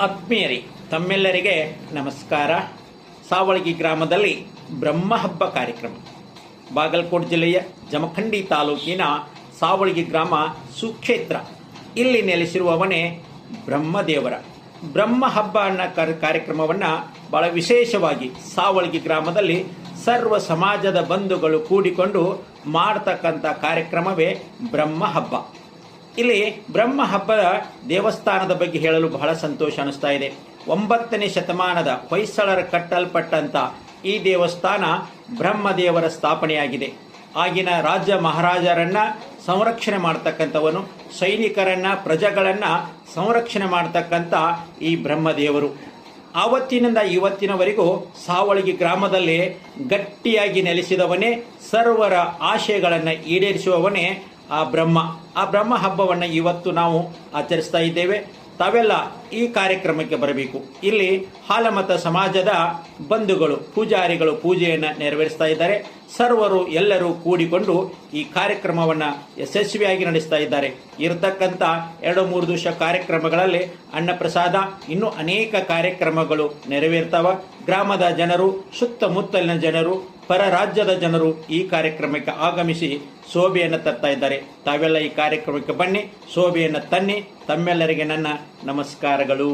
ಆತ್ಮೀಯರಿ, ತಮ್ಮೆಲ್ಲರಿಗೆ ನಮಸ್ಕಾರ. ಸಾವಳಗಿ ಗ್ರಾಮದಲ್ಲಿ ಬ್ರಹ್ಮಹಬ್ಬ ಕಾರ್ಯಕ್ರಮ. ಬಾಗಲಕೋಟೆ ಜಿಲ್ಲೆಯ ಜಮಖಂಡಿ ತಾಲೂಕಿನ ಸಾವಳಗಿ ಗ್ರಾಮ ಸುಕ್ಷೇತ್ರ. ಇಲ್ಲಿ ನೆಲೆಸಿರುವವನೇ ಬ್ರಹ್ಮದೇವರ. ಬ್ರಹ್ಮ ಹಬ್ಬ ಅನ್ನೋ ಕರ್, ಕಾರ್ಯಕ್ರಮವನ್ನು ಬಹಳ ವಿಶೇಷವಾಗಿ ಸಾವಳಗಿ ಗ್ರಾಮದಲ್ಲಿ ಸರ್ವ ಸಮಾಜದ ಬಂಧುಗಳು ಕೂಡಿಕೊಂಡು ಮಾಡತಕ್ಕಂಥ ಕಾರ್ಯಕ್ರಮವೇ ಬ್ರಹ್ಮ ಹಬ್ಬ. ಇಲ್ಲಿ ಬ್ರಹ್ಮ ಹಬ್ಬದ ದೇವಸ್ಥಾನದ ಬಗ್ಗೆ ಹೇಳಲು ಬಹಳ ಸಂತೋಷ ಅನಿಸ್ತಾ ಇದೆ. ಒಂಬತ್ತನೇ ಶತಮಾನದ ಹೊಯ್ಸಳರ ಕಟ್ಟಲ್ಪಟ್ಟಂತ ಈ ದೇವಸ್ಥಾನ ಬ್ರಹ್ಮದೇವರ ಸ್ಥಾಪನೆಯಾಗಿದೆ. ಆಗಿನ ರಾಜ ಮಹಾರಾಜರನ್ನ ಸಂರಕ್ಷಣೆ ಮಾಡ್ತಕ್ಕಂಥವನು, ಸೈನಿಕರನ್ನ, ಪ್ರಜೆಗಳನ್ನ ಸಂರಕ್ಷಣೆ ಮಾಡ್ತಕ್ಕಂಥ ಈ ಬ್ರಹ್ಮದೇವರು. ಆವತ್ತಿನಿಂದ ಇವತ್ತಿನವರೆಗೂ ಸಾವಳಗಿ ಗ್ರಾಮದಲ್ಲಿ ಗಟ್ಟಿಯಾಗಿ ನೆಲೆಸಿದವನೇ ಸರ್ವರ ಆಶಯಗಳನ್ನು ಈಡೇರಿಸುವವನೇ ಆ ಬ್ರಹ್ಮ ಆ ಬ್ರಹ್ಮ ಹಬ್ಬವನ್ನು ಇವತ್ತು ನಾವು ಆಚರಿಸ್ತಾ ಇದ್ದೇವೆ. ತಾವೆಲ್ಲ ಈ ಕಾರ್ಯಕ್ರಮಕ್ಕೆ ಬರಬೇಕು. ಇಲ್ಲಿ ಹಾಲಮತ ಸಮಾಜದ ಬಂಧುಗಳು, ಪೂಜಾರಿಗಳು ಪೂಜೆಯನ್ನು ನೆರವೇರಿಸ್ತಾ ಇದ್ದಾರೆ. ಸರ್ವರು ಎಲ್ಲರೂ ಕೂಡಿಕೊಂಡು ಈ ಕಾರ್ಯಕ್ರಮವನ್ನು ಯಶಸ್ವಿಯಾಗಿ ನಡೆಸ್ತಾ ಇದ್ದಾರೆ. ಇರತಕ್ಕಂಥ ಎರಡು ಮೂರು ದಿವಸ ಕಾರ್ಯಕ್ರಮಗಳಲ್ಲಿ ಅನ್ನಪ್ರಸಾದ, ಇನ್ನೂ ಅನೇಕ ಕಾರ್ಯಕ್ರಮಗಳು ನೆರವೇರ್ತಾವ. ಗ್ರಾಮದ ಜನರು, ಸುತ್ತಮುತ್ತಲಿನ ಜನರು ಪರ ರಾಜ್ಯದ ಜನರು ಈ ಕಾರ್ಯಕ್ರಮಕ್ಕೆ ಆಗಮಿಸಿ ಶೋಭೆಯನ್ನು ತರ್ತಾ ಇದ್ದಾರೆ. ತಾವೆಲ್ಲ ಈ ಕಾರ್ಯಕ್ರಮಕ್ಕೆ ಬನ್ನಿ, ಶೋಭೆಯನ್ನು ತನ್ನಿ. ತಮ್ಮೆಲ್ಲರಿಗೆ ನನ್ನ ನಮಸ್ಕಾರಗಳು.